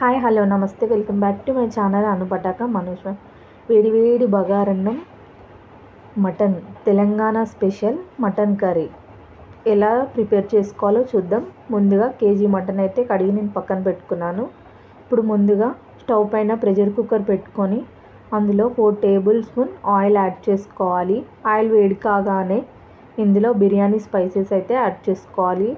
Hi hello నమస్తే. Welcome back to my channel అనుపటాక Manoj వేడి వేడి బగారన్నం mutton Telangana special mutton curry. ఎలా ప్రిపేర్ చేసుకోవాలో చూద్దాం. ముందుగా కేజీ మటన్ అయితే కడిగి నేను పక్కన పెట్టుకున్నాను. ఇప్పుడు ముందుగా స్టవ్ పైన ప్రెషర్ కుక్కర్ పెట్టుకొని అందులో four table spoon oil add చేసుకోవాలి. ఆయిల్ వేడి కాగానే ఇందులో బిర్యానీ స్పైసెస్ అయితే యాడ్ చేసుకోవాలి.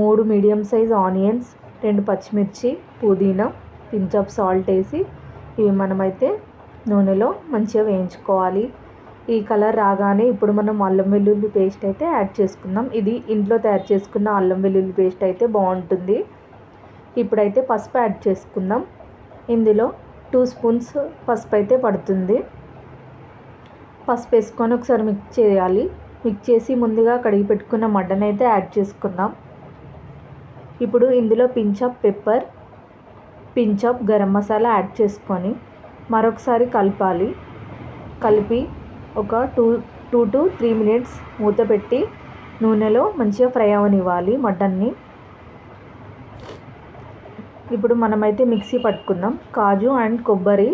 మూడు మీడియం సైజ్ ఆనియన్స్ రెండు పచ్చిమిర్చి పుదీనా పించ్ ఆఫ్ సాల్ట్ వేసి ఇవి మనమైతే నూనెలో మంచిగా వేయించుకోవాలి. ఈ కలర్ రాగానే ఇప్పుడు మనం అల్లం వెల్లుల్లి పేస్ట్ అయితే యాడ్ చేసుకుందాం. ఇది ఇంట్లో తయారు చేసుకున్న అల్లం వెల్లుల్లి పేస్ట్ అయితే బాగుంటుంది. ఇప్పుడైతే పసుపు యాడ్ చేసుకుందాం. ఇందులో టూ స్పూన్స్ పసుపు అయితే పడుతుంది. పసుపు వేసుకొని ఒకసారి మిక్స్ చేయాలి. మిక్స్ చేసి ముందుగా కడిగి పెట్టుకున్న మటన్ అయితే యాడ్ చేసుకుందాం. ఇప్పుడు ఇందులో pinch of pepper pinch of garam masala add చేసుకొని మరొకసారి కలపాలి. కలిపి ఒక two two two three minutes మూత పెట్టి నూనెలో మంచిగా ఫ్రై అవనివ్వాలి మటన్ని. ఇప్పుడు మనమైతే మిక్సీ పట్టుకుందాం. కాజు అండ్ కొబ్బరి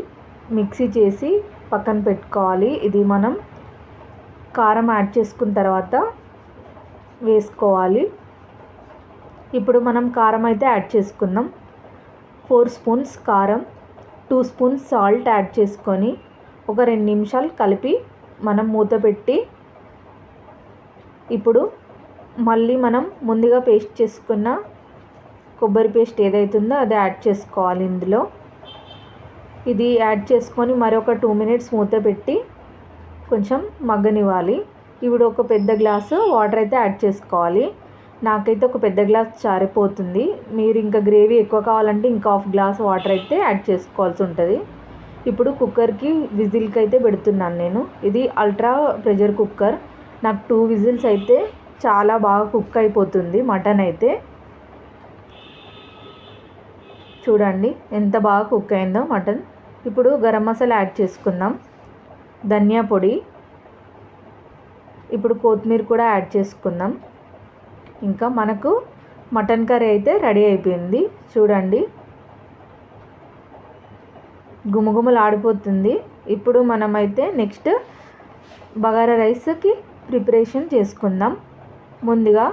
మిక్సీ చేసి పక్కన పెట్టుకోవాలి. ఇది మనం కారం యాడ్ చేసుకున్న తర్వాత వేసుకోవాలి. ఇప్పుడు మనం కారం అయితే యాడ్ చేసుకుందాం. ఫోర్ స్పూన్స్ కారం టూ స్పూన్స్ సాల్ట్ యాడ్ చేసుకొని ఒక రెండు నిమిషాలు కలిపి మనం మూత పెట్టి ఇప్పుడు మళ్ళీ మనం ముందుగా పేస్ట్ చేసుకున్న కొబ్బరి పేస్ట్ ఏదైతుందో అది యాడ్ చేసుకోవాలి ఇందులో. ఇది యాడ్ చేసుకొని మరొక టూ మినిట్స్ మూత పెట్టి కొంచెం మగ్గనివ్వాలి. ఇప్పుడు ఒక పెద్ద గ్లాసు వాటర్ అయితే యాడ్ చేసుకోవాలి. నాకైతే ఒక పెద్ద గ్లాస్ చారిపోతుంది. మీరు ఇంకా గ్రేవీ ఎక్కువ కావాలంటే ఇంకా హాఫ్ గ్లాస్ వాటర్ అయితే యాడ్ చేసుకోవాల్సి ఉంటుంది. ఇప్పుడు కుక్కర్కి విజిల్కి అయితే పెడుతున్నాను నేను. ఇది అల్ట్రా ప్రెషర్ కుక్కర్. నాకు టూ విజిల్స్ అయితే చాలా బాగా కుక్ అయిపోతుంది మటన్ అయితే. చూడండి ఎంత బాగా కుక్ అయిందో మటన్. ఇప్పుడు గరం మసాలా యాడ్ చేసుకుందాం. ధనియా పొడి. ఇప్పుడు కొత్తిమీర కూడా యాడ్ చేసుకుందాం. ఇంకా మనకు మటన్ కర్రీ అయితే రెడీ అయిపోయింది. చూడండి. గుమగుమలు ఆడిపోతుంది ఇప్పుడు మనమైతే నెక్స్ట్ బగారా రైస్కి ప్రిపరేషన్ చేసుకుందాం. ముందుగా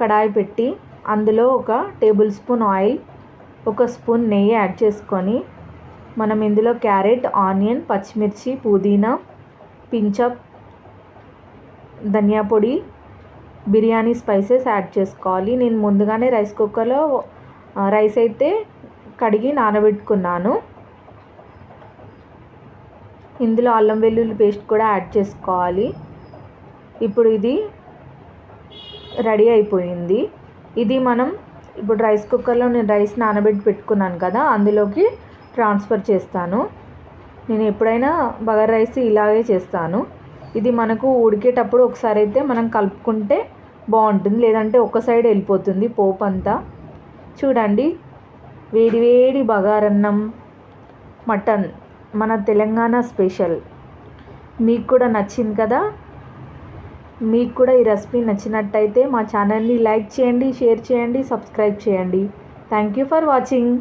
కడాయి పెట్టి అందులో ఒక టేబుల్ స్పూన్ ఆయిల్ ఒక స్పూన్ నెయ్యి యాడ్ చేసుకొని మనం ఇందులో క్యారెట్ ఆనియన్ పచ్చిమిర్చి పుదీనా పించప్ ధనియా పొడి బిర్యానీ స్పైసెస్ యాడ్ చేసుకోవాలి. నేను ముందుగానే రైస్ కుక్కర్లో రైస్ అయితే కడిగి నానబెట్టుకున్నాను. ఇందులో అల్లం వెల్లుల్లి పేస్ట్ కూడా యాడ్ చేసుకోవాలి. ఇప్పుడు ఇది రెడీ అయిపోయింది. ఇది మనం ఇప్పుడు రైస్ కుక్కర్లో నేను రైస్ నానబెట్టి పెట్టుకున్నాను కదా అందులోకి ట్రాన్స్ఫర్ చేస్తాను. నేను ఎప్పుడైనా బగర్ రైస్ ఇలాగే చేస్తాను. ఇది మనకు ఉడికేటప్పుడు ఒకసారి అయితే మనం కలుపుకుంటే బాగుంటుంది. లేదంటే ఒక సైడ్ వెళ్ళిపోతుంది పోపు అంతా చూడండి వేడివేడి బగారన్నం మటన్ మన తెలంగాణ స్పెషల్. మీకు కూడా నచ్చింది కదా? మీకు కూడా ఈ రెసిపీ నచ్చినట్టయితే మా ఛానల్ని లైక్ చేయండి షేర్ చేయండి సబ్స్క్రైబ్ చేయండి. Thank you for watching.